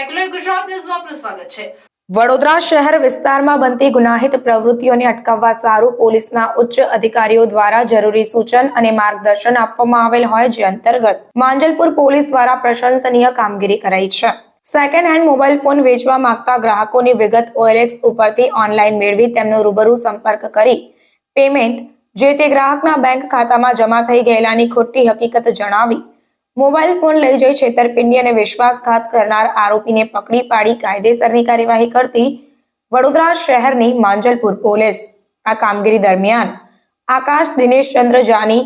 ન્યૂઝમાં આપનું સ્વાગત છે. વડોદરા શહેર વિસ્તારમાં બનતી ગુનાહિત પ્રવૃત્તિઓને અટકાવવા સારું પોલીસના ઉચ્ચ અધિકારીઓ દ્વારા જરૂરી સૂચન અને માર્ગદર્શન આપવામાં આવેલ હોય જે અંતર્ગત માંજલપુર પોલીસ દ્વારા પ્રશંસનીય કામગીરી કરાઈ છે. સેકન્ડ હેન્ડ મોબાઈલ ફોન વેચવા માંગતા ગ્રાહકોની વિગત ઓએલએક્સ ઉપરથી ઓનલાઈન મેળવી તેમનો રૂબરૂ સંપર્ક કરી પેમેન્ટ જે તે ગ્રાહકના બેંક ખાતામાં જમા થઈ ગયેલાની ખોટી હકીકત જણાવી મોબાઈલ ફોન લઈ જઈ છેતરપિંડી અને વિશ્વાસઘાત કરનાર આરોપીને પકડી પાડી કાયદેસરની કાર્યવાહી કરતી વડોદરા શહેરની માંજલપુર પોલીસ. આ કામગીરી દરમિયાન આકાશ દિનેશચંદ્ર જાની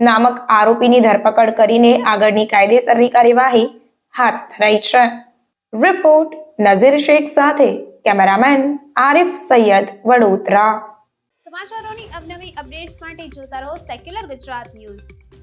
નામક આરોપીની ધરપકડ કરીને આગળની કાયદેસરની કાર્યવાહી હાથ ધરાઈ છે. રિપોર્ટ નઝીર શેખ સાથે કેમેરામેન આરિફ સૈયદ વડોદરા. સમાચારોની અવનવી અપડેટ્સ માટે જોતા રહો સેક્યુલર ગુજરાત ન્યૂઝ.